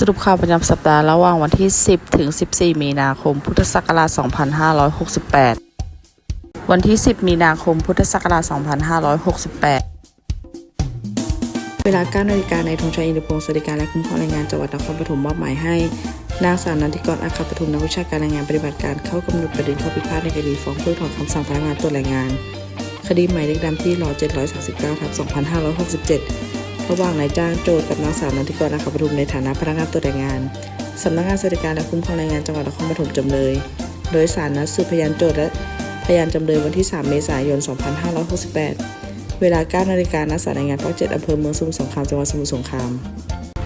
สรุปข่าวประจำสัปดาห์ระหว่างวันที่ 10 ถึง 14 มีนาคม พุทธศักราช 2568 วันที่ 10 มีนาคม พุทธศักราช 2568 เวลา9นาฬิกาในธงชัยอินทรพงศ์สวัสดิการและคุ้มครองแรงงานจังหวัดนครปฐมมอบหมายให้ นางสาวนันทิกรอาคาปทุมนักวิชาการแรงงานปฏิบัติการเข้ากำหนดประเด็นข้อพิพาทในคดีฟ้องเพิกถอนคำสั่งพนักงานตรวจแรงงาน คดีหมายเลขดำที่รอ739ทับ2567 ระหว่างนายจ้างโจทย์กับนางสาวนันทิกรอาคาปทุมในฐานะพนักงานตรวจแรงงานสำนักงานสวัสดิการและคุ้มครองแรงงานจังหวัดนครปฐมจำเลย โดยศาลนัดสืบพยานโจทย์และพยานจำเลยวันที่ 3 เมษายน 2568 เวลา 9 นาฬิกาณศาลแรงงานภาค7อำเภอเมืองสมุทรสงครามจังหวัดสมุทรสงคราม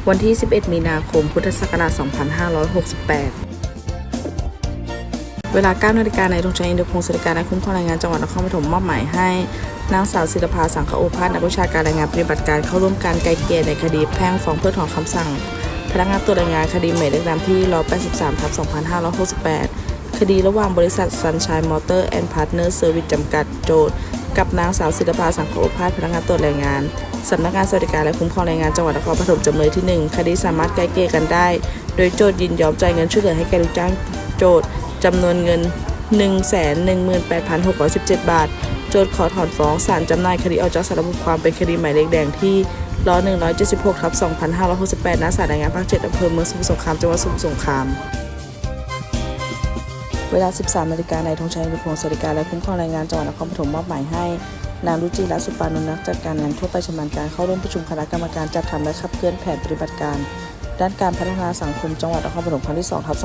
วันที่ 11 มีนาคม พุทธศักราช 2568 เวลา9นาฬิกาในธงชัยอินทรพงศ์สริการและคุ้มครองแรงงานจังหวัดนครปฐมมอบหมายให้นางสาวศิลปาสังคโอภาสนักวิชาการแรงงานปฏิบัติการเข้าร่วมการไกลเกลี่ยในคดีแพ่งฟ้องเพื่อถอนคำสั่ง พนักงานตรวจแรงงานคดีหมายเลขดำที่รอ83ทับ2568 คดีระหว่างบริษัท Sunshine Motor and Partner Service จำกัดโจทย์กับนางสาวศิลปาสังคโอภาสพนักงานตรวจแรงงานสำนักงานสวัสดิการและคุ้มครองแรงงานจังหวัดนครปฐมจำเลยที่ 1 คดีสามารถไกลเกลี่ยกันได้ โดยโจทย์ยินยอมจ่ายเงินช่วยเหลือให้แก่ลูกจ้างโจทย์ จำนวนเงิน 118,817 บาท โจทย์ขอถอนฟ้องศาลจำหน่ายคดีออกจากสารบบความเป็นคดีหมายเลขแดงที่ร้อ176ทับ2568ณศาลแรงงานภาค7อำเภอเมืองสมุทรสงครามจังหวัดสมุทรสงคราม เวลา 13นาฬิกาในธงชัยนุพงศ์สวัสดิการและคุ้มครองแรงงานจังหวัดนครปฐมมอบหมายให้นางรุจิรัตน์สุปานนท์นักจัดการงานทั่วไปชำนาญการเข้าร่วมประชุมคณะกรรมการจัดทำและขับเคลื่อนแผนปฏิบัติการ ด้านการพัฒนาสังคมจังหวัดนครปฐมครั้งที่2ทับ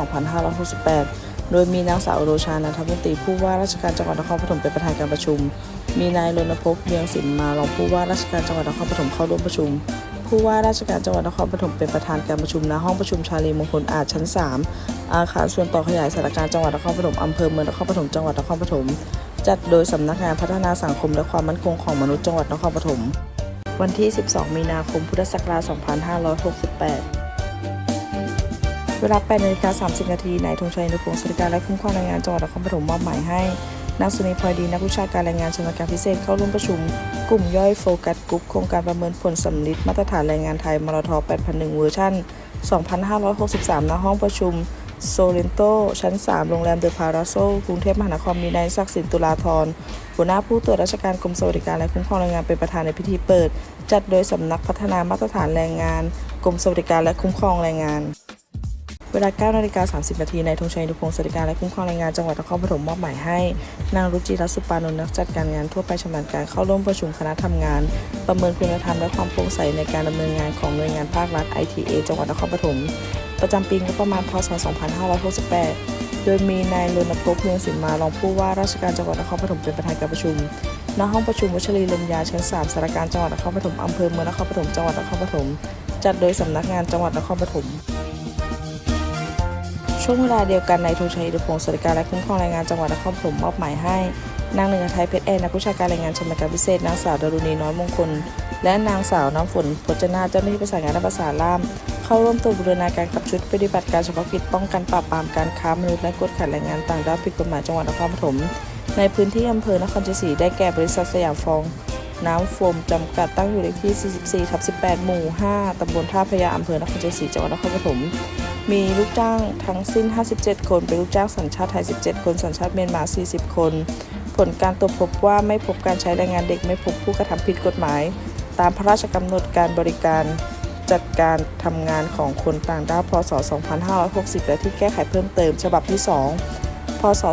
2568 โดยมีนางสาวโรชานันทมนตรีผู้ว่าราชการจังหวัดนครปฐมเป็นประธานการประชุม มีนายรณพงษ์เวียงสินมารองผู้ว่าราชการจังหวัดนครปฐมเข้าร่วมประชุม ผู้ว่าราชการจังหวัดนครปฐมเป็นประธานการประชุมณห้องประชุมชาลีมงคลอาจชั้น 3 อาคารส่วนต่อขยายสถานการจังหวัดนครปฐมอำเภอเมืองนครปฐมจังหวัดนครปฐมจัดโดยสำนักงานพัฒนาสังคมและความมั่นคงของมนุษย์จังหวัดนครปฐมวันที่ 12 มีนาคม พุทธศักราช 2568 เวลา8นาฬิกา30 นาทีนายธงชัยนุพงศ์สวัสดิการและคุ้มครองแรงงานจังหวัดนครปฐมมอบหมายให้นางสุนีพลอยดีนักวิชาการแรงงานชำนาญการพิเศษเข้าร่วมประชุม กลุ่มย่อยโฟกัสกรุ๊ปโครงการประเมินผลสำลิดมาตรฐานแรงงานไทยมรท8001 เวอร์ชัน2563 ณ ห้องประชุมโซเลนโต ชั้น 3 โรงแรมเดอะพาราโซกรุงเทพมหานครมีนายศักดิ์สินตุลาธรหัวหน้าผู้ตรวจราชการกรมสวัสดิการและคุ้มครองแรงงานเป็นประธานในพิธีเปิด จัดโดยสำนักพัฒนามาตรฐานแรงงาน กรมสวัสดิการและคุ้มครองแรงงาน เวลา9นาฬิกา30นาทีนายธงชัยนุพงศ์สวัสดิการและคุ้มครองแรงงานจังหวัดนครปฐมมอบหมายให้ นางรุจิรัตสุปานนท์นักจัดการงานทั่วไปชำนาญการเข้าร่วมประชุมคณะทำงาน ประเมินคุณธรรมและความโปร่งใสในการดำเนินงานของหน่วยงานภาครัฐ ITA จังหวัดนครปฐมประจำปีงบประมาณพศ 2568 โดยมีนายรณพงษ์เมืองสินมารองผู้ว่าราชการจังหวัดนครปฐมเป็นประธานการประชุมณห้องประชุมวชรีลมยาชั้น3สารการจังหวัดนครปฐมอำเภอเมืองนครปฐมจังหวัดนครปฐมจัดโดยสำนักงานจังหวัดนครปฐม ช่วงเวลาเดียวกันนายธงชัยอิทธิพงศ์สวัสดิการและคุ้มครองแรงงานจังหวัดนครปฐมมอบหมายให้นางหนึ่งไทยเพชรแอนนักวิชาการแรงงานชำนาญการพิเศษนางสาวดารุณีน้อยมงคล และนางสาวน้ำฝนพจนาเจ้าหน้าที่ประสานงานและประสานล่าม เข้าร่วมตัวบูรณาการกับชุดปฏิบัติการเฉพาะกิจป้องกันปราบปรามการค้ามนุษย์และกดขันแรงงานต่างด้าวผิดกฎหมายจังหวัดนครปฐมในพื้นที่อำเภอนครชัยศรีได้แก่บริษัทสยามฟอง น้ำโฟมจำกัดตั้งอยู่เลขที่ 44ทับ18 หมู่ 5 ตำบลท่าพยาอำเภอนครชัยศรีจังหวัดนครปฐม มีลูกจ้างทั้งสิ้น 57 คน เป็นลูกจ้างสัญชาติไทย 17 คน สัญชาติเมียนมา 40 คน ผลการตรวจพบว่าไม่พบการใช้แรงงานเด็ก ไม่พบผู้กระทำผิดกฎหมาย ตามพระราชกำหนดการบริการจัดการทำงานของคนต่างด้าว พศ 2560 และที่แก้ไขเพิ่มเติม ฉบับที่ 2 พศ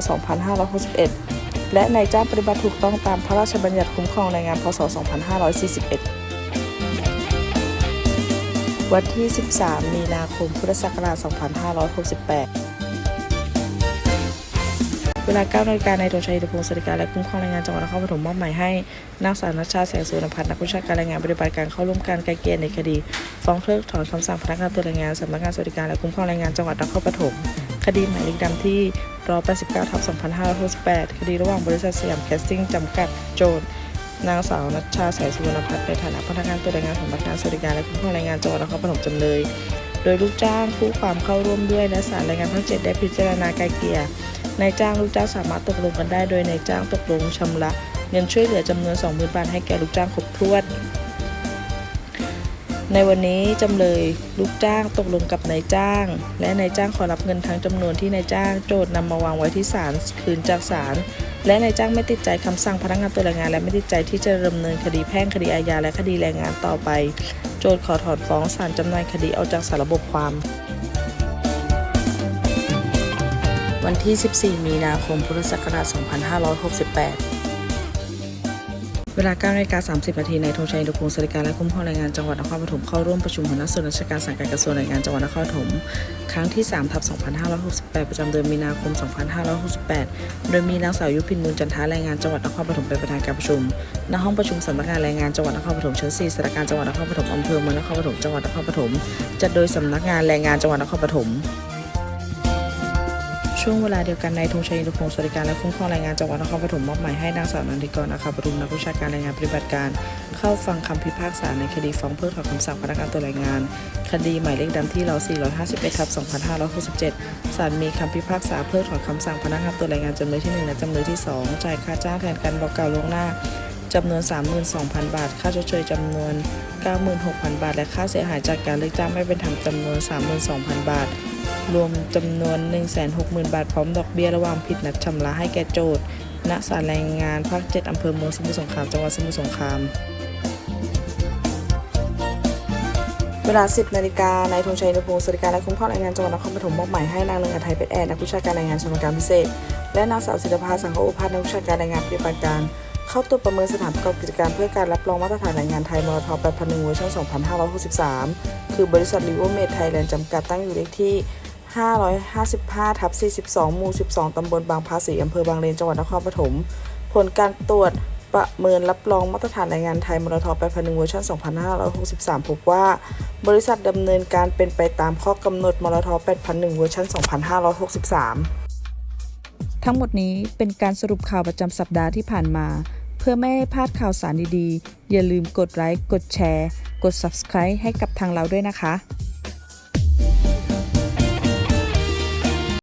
2561 และนายจ้างปฏิบัติถูกต้องตามพระราชบัญญัติคุ้มครองแรงงาน พศ 2541 วันที่ 13 มีนาคม พุทธศักราช 2568 เวลา 9นาฬิกาในธงชัยอิทธิพงศ์สวัสดิการและคุ้มครองแรงงานจังหวัดนครปฐมมอบหมายให้นางสาวนัชชาแสงสุวรรณพัฒน์นักวิชาการแรงงานปฏิบัติการเข้าร่วมการไกลเกลี่ยในคดี ฟ้องเพิกถอนคำสั่งพนักงานตรวแรงงานสำนักงานสวัสดิการและคุ้มครองแรงงานจังหวัดนครปฐมคดีหมายเลขดำที่รอ89ทับ2568 คดีระหว่างบริษัทสยามแคสติ้งจำกัดโจทย์ นางสาวนัชชาแสงสุวรรณพัฒน์ในฐานะพนักงานตรวจแรงงานสำนักงานสวัสดิการและคุ้มครองแรงงานจังหวัดนครปฐมจำเลย โดยลูกจ้างผู้ความเข้าร่วมด้วยและศาลแรงงานภาคเจ็ดได้พิจารณาไกลเกลี่ยนายจ้างลูกจ้างสามารถตกลงกันได้ โดยนายจ้างตกลงชำระเงินช่วยเหลือจำนวน20,000บาทให้แก่ลูกจ้างครบถ้วนในวันนี้จำเลยลูกจ้างตกลงกับนายจ้าง และนายจ้างขอรับเงินทั้งจำนวนที่นายจ้างโจทย์นำมาวางไว้ที่ศาลคืนจากศาล และนายจ้างไม่ติดใจคำสั่งพนักงานตัวแรงงาน และไม่ติดใจที่จะดำเนินคดีแพ่งคดีอาญาและคดีแรงงานต่อไป โจทย์ขอถอนฟ้องศาลจำหน่ายคดีออกจากสารระบบความวันที่ 14 มีนาคม พุทธศักราช 2568 ลา9นาฬิกา30 นาทีในธงชัยอินทรพงศ์สริการและคุ้มครองแรงงานจังหวัดนครปฐมเข้าร่วมประชุมหัวหน้าส่วนราชการสังกัดกระทรวงแรงงานจังหวัดนครปฐมครั้งที่ 3 ทับ 2568 ประจำเดือนมีนาคม 2568 โดยมีนางสาวยุพินมูลจันทาแรงงานจังหวัดนครปฐมเป็นประธานการประชุม ณ ห้องประชุมสำนักงานแรงงานจังหวัดนครปฐมชั้น 4สำนักานจังหวัดนครปฐมอำเภอเมืองนครปฐมจังหวัดนครปฐมจัดโดยสำนักงานแรงงานจังหวัดนครปฐม ช่วงเวลาเดียวกันนายธงชัยอินทรพงศ์สวัสดิการและคุ้มครองแรงงานจังหวัดนครปฐมมอบหมายให้นางสาวนันทิกรอาคาปทุมนักวิชาการแรงงานปฏิบัติการ เข้าฟังคำพิพากษาในคดีฟ้องเพิกถอนคำสั่งพนักงานตัวแรงงาน คดีหมายเลขดำที่เรา451ทับ2567ศาลมีคำพิพากษาเพิกถอนคำสั่งพนักงานตัวแรงงานจำเลยที่1และจำเลยที่ 2 จ่ายค่าจ้างแทนการบอกกล่าวล่วงหน้าจำนวน 32,000 บาท ค่าชดเชยจำนวน 96,000 บาท และค่าเสียหายจากการเลิกจ้างไม่เป็นธรรมจำนวน 32,000 บาท รวมจำนวน 160,000 บาท พร้อมดอกเบี้ยระหว่างผิดนัดชำระให้แก่โจทย์ณศาลแรงงานภาค 7 อำเภอเมืองสมุทรสงคราม จังหวัดสมุทรสงคราม เวลา 10 นาฬิกานายธงชัยนพงศ์สวัสดิการและคุ้มครองแรงงานจังหวัดนครปฐมมอบหมายให้นางเลืองอไทยเป็ดแอดนักวิชาการแรงงานชำนาญการพิเศษ และนางสาวศิลปาสังฆโอภาสนักวิชาการแรงงานปฏิบัติการ เข้าตรวจประเมินสถานประกอบกิจการเพื่อการรับรองมาตรฐานแรงงานไทยมรท8,1เวอร์ชัน2563 คือบริษัทลิเวอร์เมดไทยแลนด์จำกัดตั้งอยู่เลขที่ 555ทับ42 หมู่ 12 ตำบลบางภาษีอำเภอบางเลน จังหวัดนครปฐม ผลการตรวจประเมินรับรองมาตรฐานแรงงานไทยมรท8,1เวอร์ชัน2563 พบว่า บริษัทดำเนินการเป็นไปตามข้อกำหนดมรท8,1เวอร์ชัน2563 ทั้งหมดนี้เป็นการสรุปข่าวประจำสัปดาห์ที่ผ่านมา เพื่อไม่ให้พลาดข่าวสารดีๆ อย่าลืมกดไลค์ กดแชร์ กด Subscribe ให้กับทางเราด้วยนะคะ